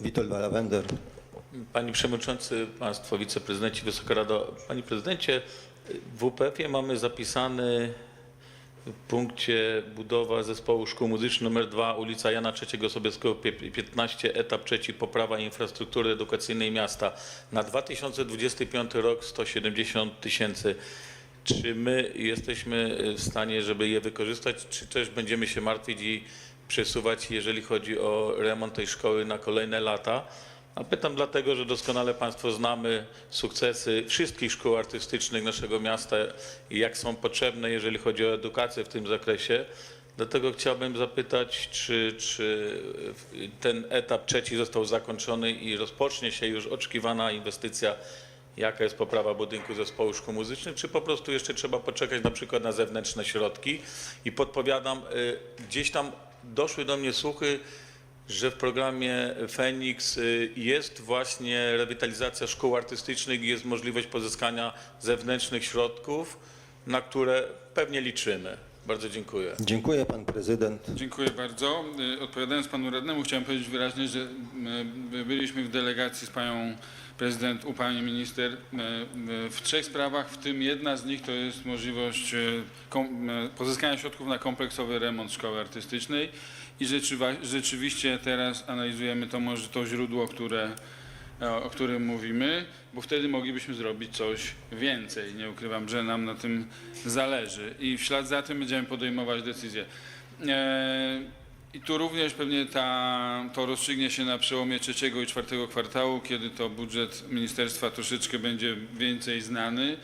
Witold Lavender? Panie Przewodniczący, Państwo Wiceprezydenci, Wysoka Rado. Panie Prezydencie, w WPF-ie mamy zapisany w punkcie budowa zespołu szkół muzycznych nr 2 ulica Jana III Sobieskiego pie- 15 etap trzeci poprawa infrastruktury edukacyjnej miasta na 2025 rok 170 tysięcy. Czy my jesteśmy w stanie, żeby je wykorzystać, czy też będziemy się martwić i przesuwać, jeżeli chodzi o remont tej szkoły na kolejne lata? A pytam dlatego, że doskonale Państwo znamy sukcesy wszystkich szkół artystycznych naszego miasta i jak są potrzebne, jeżeli chodzi o edukację w tym zakresie. Dlatego chciałbym zapytać, czy, czy ten etap trzeci został zakończony i rozpocznie się już oczekiwana inwestycja, jaka jest poprawa budynku zespołu szkół muzycznych, czy po prostu jeszcze trzeba poczekać na przykład na zewnętrzne środki. I podpowiadam, y, gdzieś tam doszły do mnie słuchy, że w programie Feniks y, jest właśnie rewitalizacja szkół artystycznych i jest możliwość pozyskania zewnętrznych środków, na które pewnie liczymy. Bardzo dziękuję. Dziękuję, pan prezydent. Dziękuję bardzo. Y, Odpowiadając panu radnemu, chciałem powiedzieć wyraźnie, że y, byliśmy w delegacji z panią prezydent, u pani minister y, w trzech sprawach, w tym jedna z nich to jest możliwość pozyskania środków na kompleksowy remont szkoły artystycznej i rzeczywiście teraz analizujemy to może to źródło, które o którym mówimy, bo wtedy moglibyśmy zrobić coś więcej. Nie ukrywam, że nam na tym zależy i w ślad za tym będziemy podejmować decyzje. E, I tu również pewnie ta, to rozstrzygnie się na przełomie trzeciego i czwartego kwartału, kiedy to budżet ministerstwa troszeczkę będzie więcej znany,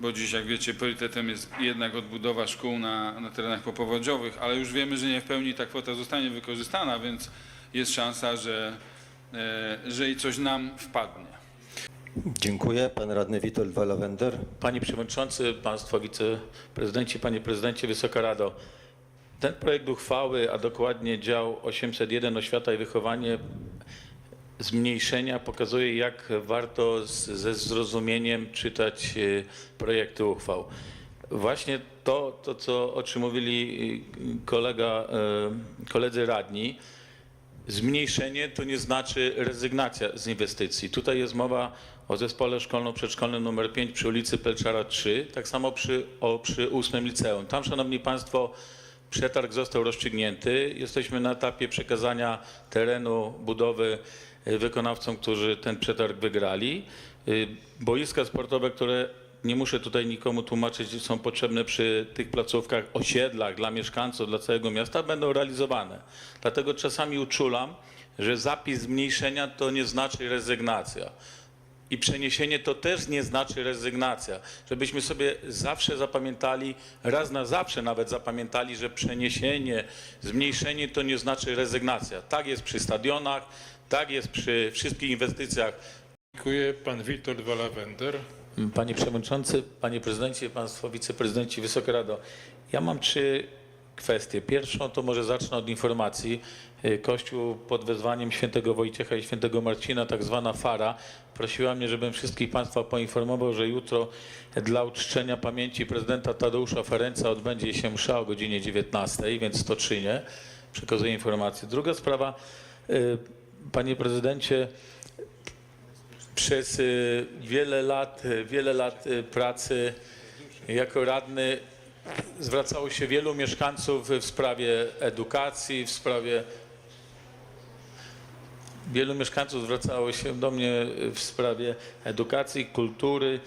bo dziś, jak wiecie, priorytetem jest jednak odbudowa szkół na, na terenach popowodziowych, ale już wiemy, że nie w pełni ta kwota zostanie wykorzystana, więc jest szansa, że, e, że i coś nam wpadnie. Dziękuję, pan radny Witold Lavender. Panie Przewodniczący, Państwo Wiceprezydenci, Panie Prezydencie, Wysoka Rado. Ten projekt uchwały, a dokładnie dział 801 Oświata i Wychowanie zmniejszenia pokazuje, jak warto z, ze zrozumieniem czytać e, projekty uchwał. Właśnie to, to co, o czym mówili e, kolega, koledzy radni, Zmniejszenie to nie znaczy rezygnacja z inwestycji. Tutaj jest mowa o zespole szkolno-przedszkolnym nr 5 przy ulicy Pelczara 3, tak samo przy, o, przy 8 liceum. Tam, Szanowni Państwo, przetarg został rozstrzygnięty. Jesteśmy na etapie przekazania terenu budowy y, wykonawcom, którzy ten przetarg wygrali. Y, Boiska sportowe, które nie muszę tutaj nikomu tłumaczyć, są potrzebne przy tych placówkach, osiedlach dla mieszkańców, dla całego miasta, będą realizowane. Dlatego czasami uczulam, że zapis zmniejszenia to nie znaczy rezygnacja. I przeniesienie to też nie znaczy rezygnacja. Żebyśmy sobie zawsze zapamiętali, raz na zawsze nawet zapamiętali, że przeniesienie, zmniejszenie to nie znaczy rezygnacja. Tak jest przy stadionach, tak jest przy wszystkich inwestycjach Dziękuję. Pan Witold Walawender. Panie Przewodniczący, Panie Prezydencie, Państwo Wiceprezydenci, Wysoka Rado. Ja mam trzy kwestie. Pierwszą to może zacznę od informacji. Y, Kościół pod wezwaniem świętego Wojciecha i świętego Marcina, tak zwana fara, prosiła mnie, żebym wszystkich Państwa poinformował, że jutro dla uczczenia pamięci prezydenta Tadeusza Ferenca odbędzie się msza o godzinie 19, więc to czynię. Przekazuję informację. Druga sprawa, y, Panie Prezydencie, przez y, wiele lat, y, wiele lat y, pracy jako radny zwracało się wielu mieszkańców w sprawie edukacji, w sprawie wielu mieszkańców zwracało się do mnie w sprawie edukacji, kultury,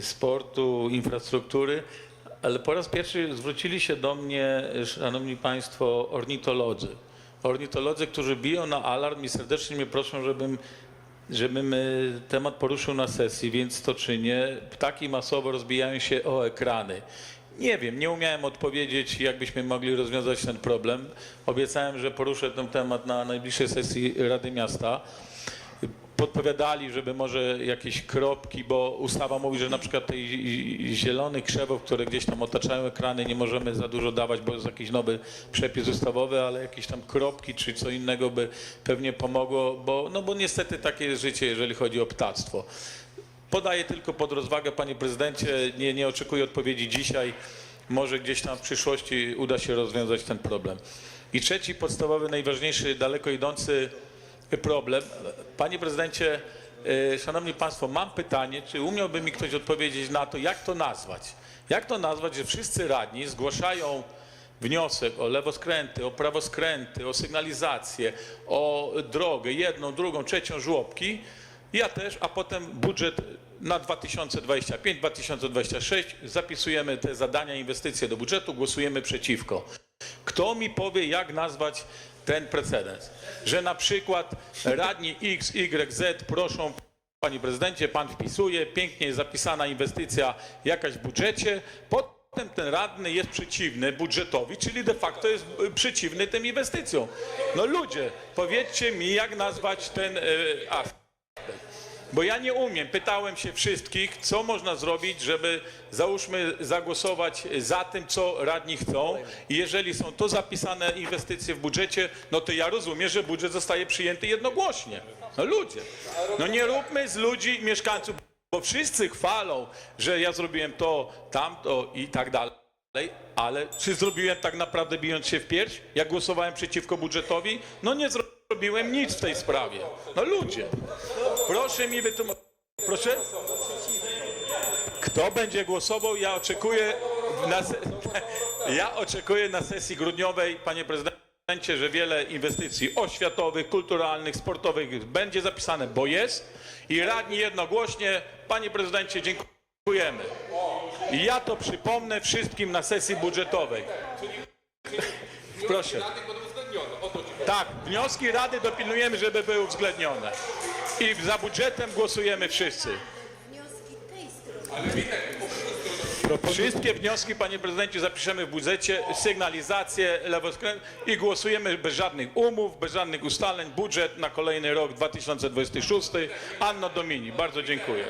sportu, infrastruktury, ale po raz pierwszy zwrócili się do mnie, szanowni państwo, ornitolodzy. Ornitolodzy, którzy biją na alarm i serdecznie mnie proszą, żebym żebym y, temat poruszył na sesji, więc to czynię. Ptaki masowo rozbijają się o ekrany. Nie wiem, nie umiałem odpowiedzieć, jak byśmy mogli rozwiązać ten problem. Obiecałem, że poruszę ten temat na najbliższej sesji Rady Miasta. Podpowiadali, żeby może jakieś kropki, bo ustawa mówi, że na przykład tych zielonych krzewów, które gdzieś tam otaczają ekrany, nie możemy za dużo dawać, bo jest jakiś nowy przepis ustawowy, ale jakieś tam kropki czy co innego by pewnie pomogło, bo, no bo niestety takie jest życie, jeżeli chodzi o ptactwo. Podaję tylko pod rozwagę, panie prezydencie, nie, nie oczekuję odpowiedzi dzisiaj. Może gdzieś tam w przyszłości uda się rozwiązać ten problem. I trzeci, podstawowy, najważniejszy, daleko idący problem. Panie prezydencie, e, szanowni państwo, mam pytanie, czy umiałby mi ktoś odpowiedzieć na to, jak to nazwać? Jak to nazwać, że wszyscy radni zgłaszają wniosek o lewoskręty, o prawoskręty, o sygnalizację, o drogę, jedną, drugą, trzecią żłobki, ja też, a potem budżet na 2025-2026 zapisujemy te zadania, inwestycje do budżetu, głosujemy przeciwko. Kto mi powie, jak nazwać ten precedens? Że na przykład radni X, Y, Z proszą, panie prezydencie, pan wpisuje, pięknie jest zapisana inwestycja jakaś w budżecie, potem ten radny jest przeciwny budżetowi, czyli de facto jest y, przeciwny tym inwestycjom. No ludzie, powiedzcie mi, jak nazwać ten y, aspekt. Bo ja nie umiem. Pytałem się wszystkich, co można zrobić, żeby załóżmy zagłosować za tym, co radni chcą. I jeżeli są to zapisane inwestycje w budżecie, no to ja rozumiem, że budżet zostaje przyjęty jednogłośnie. No ludzie. No nie róbmy z ludzi mieszkańców, bo wszyscy chwalą, że ja zrobiłem to, tamto i tak dalej. Ale czy zrobiłem tak naprawdę bijąc się w pierś, jak głosowałem przeciwko budżetowi? No nie zrobiłem nic w tej sprawie. No ludzie. Proszę mi wytłumaczyć. Proszę? Kto będzie głosował? Ja oczekuję na, se... ja oczekuję na sesji grudniowej, panie prezydencie, że wiele inwestycji oświatowych, kulturalnych, sportowych będzie zapisane, bo jest. I radni jednogłośnie, panie prezydencie, dziękujemy. Ja to przypomnę wszystkim na sesji budżetowej. Proszę. Tak, wnioski Rady dopilnujemy, żeby były uwzględnione. I za budżetem głosujemy wszyscy. Wszystkie wnioski, panie prezydencie, zapiszemy w budżecie, sygnalizację, lewoskręt i głosujemy bez żadnych umów, bez żadnych ustaleń. Budżet na kolejny rok 2026. Anno Domini, bardzo dziękuję.